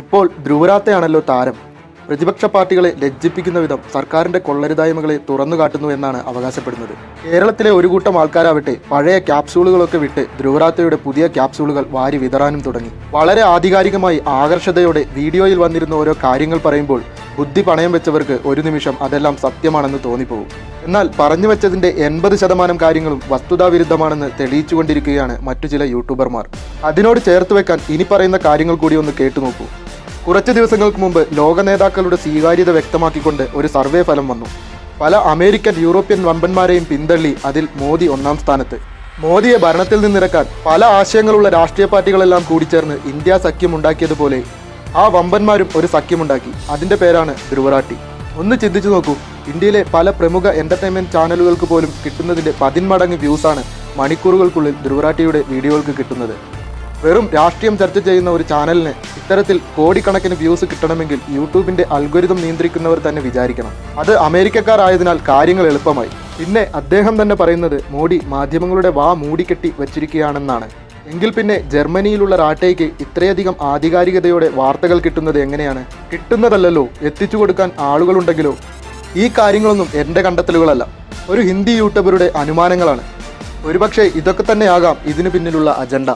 ഇപ്പോൾ ധ്രുവരാത്തയാണല്ലോ താരം. പ്രതിപക്ഷ പാർട്ടികളെ ലജ്ജിപ്പിക്കുന്ന വിധം സർക്കാരിന്റെ കൊള്ളരുതായ്മകളെ തുറന്നു കാട്ടുന്നു എന്നാണ് അവകാശപ്പെടുന്നത്. കേരളത്തിലെ ഒരു കൂട്ടം ആൾക്കാരാവട്ടെ പഴയ ക്യാപ്സൂളുകളൊക്കെ വിട്ട് ധ്രുവരാത്തയുടെ പുതിയ ക്യാപ്സൂളുകൾ വാരി വിതറാനും തുടങ്ങി. വളരെ ആധികാരികമായി ആകർഷതയോടെ വീഡിയോയിൽ വന്നിരുന്ന ഓരോ കാര്യങ്ങൾ പറയുമ്പോൾ ബുദ്ധി പണയം വെച്ചവർക്ക് ഒരു നിമിഷം അതെല്ലാം സത്യമാണെന്ന് തോന്നിപ്പോകും. എന്നാൽ പറഞ്ഞു വെച്ചതിന്റെ എൺപത് ശതമാനം കാര്യങ്ങളും വസ്തുതാവിരുദ്ധമാണെന്ന് തെളിയിച്ചുകൊണ്ടിരിക്കുകയാണ് മറ്റു ചില യൂട്യൂബർമാർ. അതിനോട് ചേർത്ത് വെക്കാൻ ഇനി പറയുന്ന കാര്യങ്ങൾ കൂടി ഒന്ന് കേട്ടു നോക്കൂ. കുറച്ച് ദിവസങ്ങൾക്ക് മുമ്പ് ലോക നേതാക്കളുടെ സ്വീകാര്യത വ്യക്തമാക്കിക്കൊണ്ട് ഒരു സർവേ ഫലം വന്നു. പല അമേരിക്കൻ യൂറോപ്യൻ വമ്പന്മാരെയും പിന്തള്ളി അതിൽ മോദി ഒന്നാം സ്ഥാനത്ത്. മോദിയെ ഭരണത്തിൽ നിന്നിറക്കാൻ പല ആശയങ്ങളുള്ള രാഷ്ട്രീയ പാർട്ടികളെല്ലാം കൂടിച്ചേർന്ന് ഇന്ത്യ സഖ്യമുണ്ടാക്കിയതുപോലെ ആ വമ്പന്മാരും ഒരു സഖ്യമുണ്ടാക്കി. അതിന്റെ പേരാണ് ധ്രുവറാട്ടി ഒന്ന് ചിന്തിച്ചു നോക്കൂ ഇന്ത്യയിലെ പല പ്രമുഖ എന്റർടൈൻമെന്റ് ചാനലുകൾക്ക് പോലും കിട്ടുന്നതിന്റെ പതിന്മടങ്ങ് വ്യൂസാണ് മണിക്കൂറുകൾക്കുള്ളിൽ ധ്രുവറാട്ടിയുടെ വീഡിയോകൾക്ക് കിട്ടുന്നത്. വെറും രാഷ്ട്രീയം ചർച്ച ചെയ്യുന്ന ഒരു ചാനലിന് ഇത്തരത്തിൽ കോടിക്കണക്കിന് വ്യൂസ് കിട്ടണമെങ്കിൽ യൂട്യൂബിന്റെ അൽഗോരിതം നിയന്ത്രിക്കുന്നവർ തന്നെ വിചാരിക്കണം. അത് അമേരിക്കക്കാരായതിനാൽ കാര്യങ്ങൾ എളുപ്പമായി. പിന്നെ അദ്ദേഹം തന്നെ പറയുന്നത് മോഡി മാധ്യമങ്ങളുടെ വാ മൂടിക്കെട്ടി വച്ചിരിക്കുകയാണെന്നാണ്. എങ്കിൽ പിന്നെ ജർമ്മനിയിലുള്ള റാട്ടയ്ക്ക് ഇത്രയധികം ആധികാരികതയോടെ വാർത്തകൾ കിട്ടുന്നത് എങ്ങനെയാണ്? കിട്ടുന്നതല്ലല്ലോ എത്തിച്ചു കൊടുക്കാൻ ആളുകളുണ്ടെങ്കിലോ? ഈ കാര്യങ്ങളൊന്നും എന്റെ കണ്ടെത്തലുകളല്ല. ഒരു ഹിന്ദി യൂട്യൂബറുടെ അനുമാനങ്ങളാണ്. ഒരുപക്ഷെ ഇതൊക്കെ തന്നെയാകാം ഇതിനു പിന്നിലുള്ള അജണ്ട.